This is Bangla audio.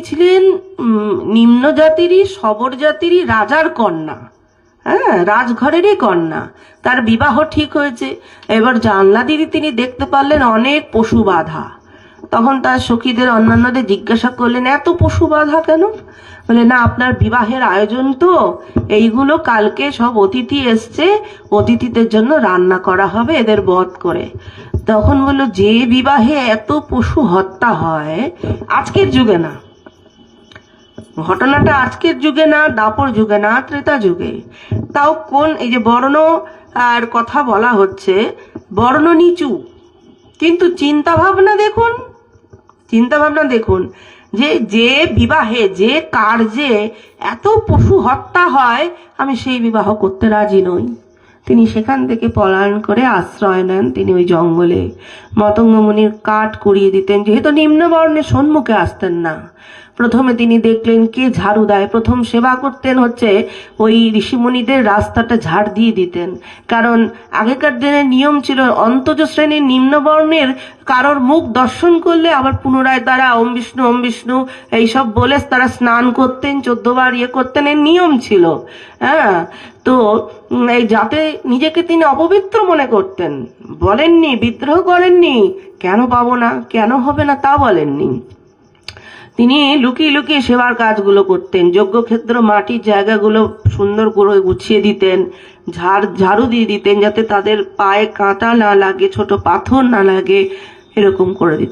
ছিলেন? নিম্ন জাতিরই, সবর জাতিরই রাজার কন্যা। হ্যাঁ রাজঘরেরই কন্যা। তার বিবাহ ঠিক হয়েছে। এবার জানলা দিয়ে তিনি দেখতে পারলেন অনেক পশু বাধা। তখন তার সখীদের অন্যান্যদের জিজ্ঞাসা করলেন, এত পশু বাধা কেন? বলে, না, আপনার বিবাহের আয়োজন তো। এইগুলো কালকে সব অতিথি এসছে। অতিথিদের জন্য রান্না করা হবে এদের বধ করে। তখন বলল, যে বিবাহে এত পশু হত্যা হয়, আজকের যুগে না। ঘটনাটা আজকের যুগে না, দাপর যুগে না, ত্রেতা যুগে। তাও কোন এই যে বর্ণ আর কথা বলা হচ্ছে, বর্ণ নিচু। কিন্তু চিন্তা ভাবনা দেখুন চিন্তা ভাবনা দেখুন যে যে বিবাহে, যে কার্যে এত পশু হত্যা হয়, আমি সেই বিবাহ করতে রাজি নই। তিনি সেখান থেকে পলায়ন করে আশ্রয় নেন তিনি ওই জঙ্গলে। মতঙ্গমণির কাঠ কুড়িয়ে দিতেন, যেহেতু নিম্নবর্ণের সম্মুখে আসতেন না। প্রথমে তিনি দেখলেন কে ঝাড়ু দেয়। প্রথম সেবা করতেন হচ্ছে ওই ঋষিমুনিদের রাস্তাটা ঝাড় দিয়ে দিতেন। কারণ আগেকার দিনের নিয়ম ছিল অন্তজ শ্রেণির নিম্নবর্ণের কারোর মুখ দর্শন করলে আবার পুনরায় তারা ওম বিষ্ণু ওম বিষ্ণু এইসব বলে তারা স্নান করতেন চোদ্দবার ইয়ে করতেন, এর নিয়ম ছিল। হ্যাঁ তো এই যাতে নিজেকে তিনি অপবিত্র মনে করতেন। বলেননি, বিদ্রোহ করেননি কেন পাবো না? কেন হবে না তা বলেননি। তিনি লুকিয়ে লুকিয়ে সেবার কাজগুলো করতেন, যজ্ঞক্ষেত্র, মাটির জায়গাগুলো সুন্দর করে গুছিয়ে দিতেন, ঝাড়, ঝাড়ু দিয়ে দিতেন যাতে তাদের পায়ে কাঁটা না লাগে, ছোট পাথর না লাগে, এরকম করে দিতেন।